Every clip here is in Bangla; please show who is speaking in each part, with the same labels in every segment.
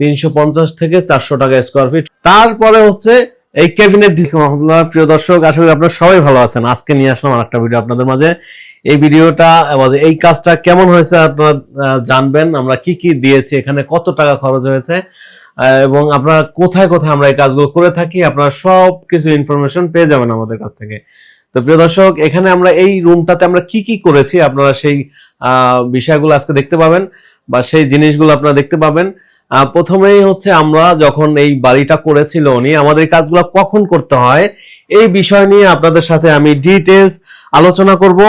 Speaker 1: তিনশো পঞ্চাশ থেকে চারশো টাকা স্কোয়ার ফিট তারপরে হচ্ছে এই ক্যাবিনেট রহমতুল্লাহ প্রিয় দর্শক, আশা করি আপনারা সবাই ভালো আছেন। আজকে নিয়ে আসলাম আরেকটা ভিডিও আপনাদের মাঝে। এই ভিডিওটা এই কাজটা কেমন হয়েছে আপনারা জানবেন। আমরা কি কি দিয়েছি, এখানে কত টাকা খরচ হয়েছে এবং আপনারা কোথায় কোথায় আমরা এই কাজগুলো করে থাকি, আপনারা সব কিছু ইনফরমেশন পেয়ে যাবেন আমাদের কাছ থেকে। তো প্রিয় দর্শক, এখানে আমরা এই রুমটাতে আমরা কি কি করেছি, আপনারা সেই বিষয়গুলো আজকে দেখতে পাবেন বা সেই জিনিসগুলো আপনারা দেখতে পাবেন। প্রথমেই হচ্ছে আমরা যখন এই বাড়িটা করেছিল উনি, আমাদের কাজগুলো কখন করতে হয়, এই বিষয় নিয়ে আপনাদের সাথে আমি ডিটেলস আলোচনা করব।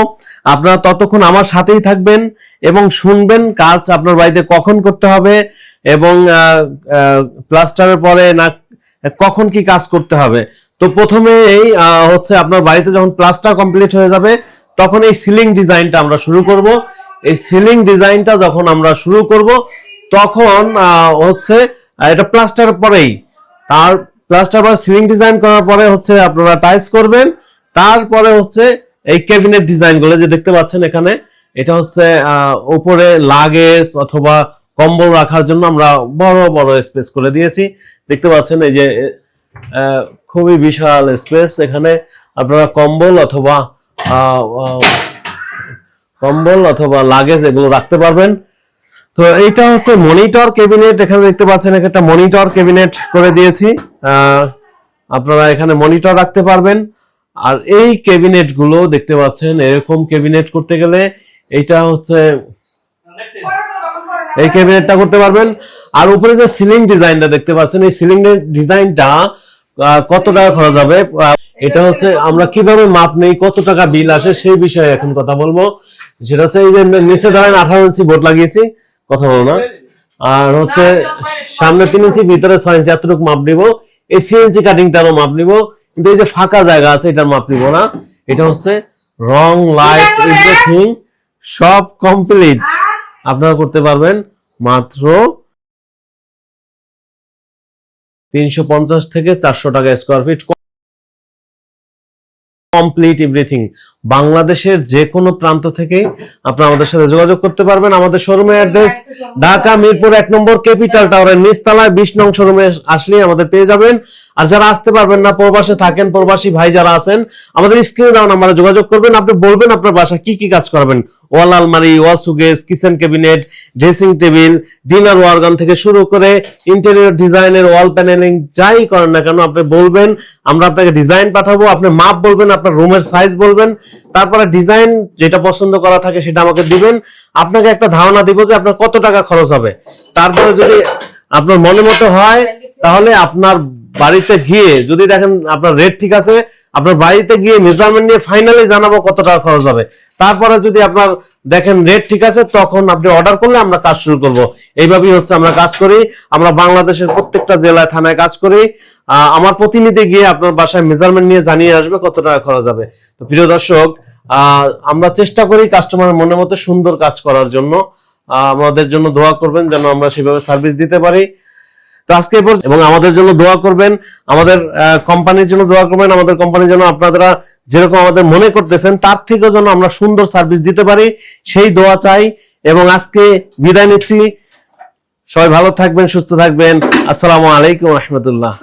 Speaker 1: আপনারা ততক্ষণ আমার সাথেই থাকবেন এবং শুনবেন কাজ আপনার বাড়িতে কখন করতে হবে এবং প্লাস্টারের পরে না কখন কি কাজ করতে হবে। তো প্রথমে এই হচ্ছে আপনার বাড়িতে যখন প্লাস্টার কমপ্লিট হয়ে যাবে, তখন এই সিলিং ডিজাইনটা আমরা শুরু করব। এই সিলিং ডিজাইনটা যখন আমরা শুরু করব তখন হচ্ছে এটা প্লাস্টার পরেই। তার প্লাস্টার বা সিলিং ডিজাইন করার পরে হচ্ছে আপনারা টাইস করবেন। তারপরে হচ্ছে এই ক্যাবিনেট ডিজাইনগুলো যে দেখতে পাচ্ছেন এখানে, এটা হচ্ছে উপরে লাগেজ অথবা কম্বল রাখার জন্য আমরা বড় বড় স্পেস করে দিয়েছি। দেখতে পাচ্ছেন এই যে খুবই বিশাল স্পেস এখানে আপনারা কম্বল অথবা কম্বল অথবা লাগেজ এগুলো রাখতে পারবেন। তো এইটা হচ্ছে মনিটর ক্যাবিনেট এখানে দেখতে পাচ্ছেন একটা মনিটর ক্যাবিনেট করে দিয়েছি। আপনারা এখানে মনিটর রাখতে পারবেন। আর এই ক্যাবিনেটগুলো দেখতে পাচ্ছেন, এরকম ক্যাবিনেট করতে গেলে এটা হচ্ছে এই ক্যাবিনেটটা করতে পারবেন। আর উপরে যে সিলিং ডিজাইনটা দেখতে পাচ্ছেন, এই সিলিং ডিজাইনটা কত টাকা খরচ হবে? এটা হচ্ছে আমরা কীভাবে মাপ নেই, কত টাকা বিল আসে সেই বিষয়ে এখন কথা বলব। সেটা হচ্ছে এই যে নিচে ধরেন আঠারো ইঞ্চি বোর্ড লাগিয়েছি। কথা বলো না। আর হচ্ছে সামনে তিন ইঞ্চি ভিতরে ছয় ইঞ্চি এতটুকু মাপ নিব। এই সি ইঞ্চি কাটিংটারও মাপ নিব। কিন্তু এই যে ফাঁকা জায়গা আছে এটার মাপ নিব না। এটা হচ্ছে রং লাইট এভরিথিং সব কমপ্লিট আপনারা করতে পারবেন মাত্র তিনশো পঞ্চাশ থেকে চারশো টাকা স্কোয়ার ফিট কমপ্লিট এভরিথিং বাংলাদেশের যে কোনো প্রান্ত থেকে আপনারা আমাদের সাথে যোগাযোগ করতে পারবেন। আমাদের শোরুমের অ্যাড্রেস ঢাকা মিরপুর এক নম্বর ক্যাপিটাল টাওয়ারের নিচতলায় বিশ নং শোরুমে আসলেই আমাদের পেয়ে যাবেন। আর যারা আসতে পারবেন না প্রবাসে থাকেন প্রবাসী ভাই যারা আছেন আমাদের স্ক্রিনে দেওয়া নাম্বারে যোগাযোগ করবেন। আপনি বলবেন আপনার বাসা কি কি কাজ করবেন? ওয়াল আলমারি wall সুগেজ kitchen cabinet dressing table dinner wagon থেকে শুরু করে ইন্টেরিয়র ডিজাইনের ওয়াল প্যানেলিং যাই করেন না কেন আপনি বলবেন আমরা আপনাকে ডিজাইন পাঠাবো। আপনি মাপ বলবেন আপনার রুমের সাইজ বলবেন, তারপরে ডিজাইন যেটা পছন্দ করা থাকে সেটা আমাকে দিবেন। আপনাকে একটা ধারণা দিব যে আপনার কত টাকা খরচ হবে। তারপরে যদি আপনার মনে মতো হয়, তাহলে আপনার বাড়িতে গিয়ে যদি দেখেন আপনার রেট ঠিক আছে আপনার বাড়িতে গিয়ে মেজারমেন্ট নিয়ে ফাইনালি জানাব কত টাকা খরচ হবে। তারপরে যদি আপনার দেখেন রেট ঠিক আছে, তখন আপনি অর্ডার করলে আমরা কাজ শুরু করব। এইভাবেই হচ্ছে আমরা কাজ করি। আমরা বাংলাদেশের প্রত্যেকটা জেলায়, থানায় কাজ করি। আমার প্রতিনিধি গিয়ে আপনার বাসায় মেজারমেন্ট নিয়ে জানিয়ে আসবে কত টাকা খরচ হবে। তো প্রিয় দর্শক আমরা চেষ্টা করি কাস্টমারের মনের মতো সুন্দর কাজ করার জন্য। আমাদের জন্য দোয়া করবেন যেন আমরা সেভাবে সার্ভিস দিতে পারি। তো আজকে এবং আমাদের জন্য দোয়া করবেন, আমাদের কোম্পানির জন্য দোয়া করবেন, আমাদের কোম্পানির জন্য আপনারা যেরকম আমাদের মনে করতেছেন, তার থেকেও যেন আমরা সুন্দর সার্ভিস দিতে পারি। সেই দোয়া চাই এবং আজকে বিদায় নিচ্ছি। সবাই ভালো থাকবেন, সুস্থ থাকবেন। আসসালামু আলাইকুম রহমতুল্লাহ।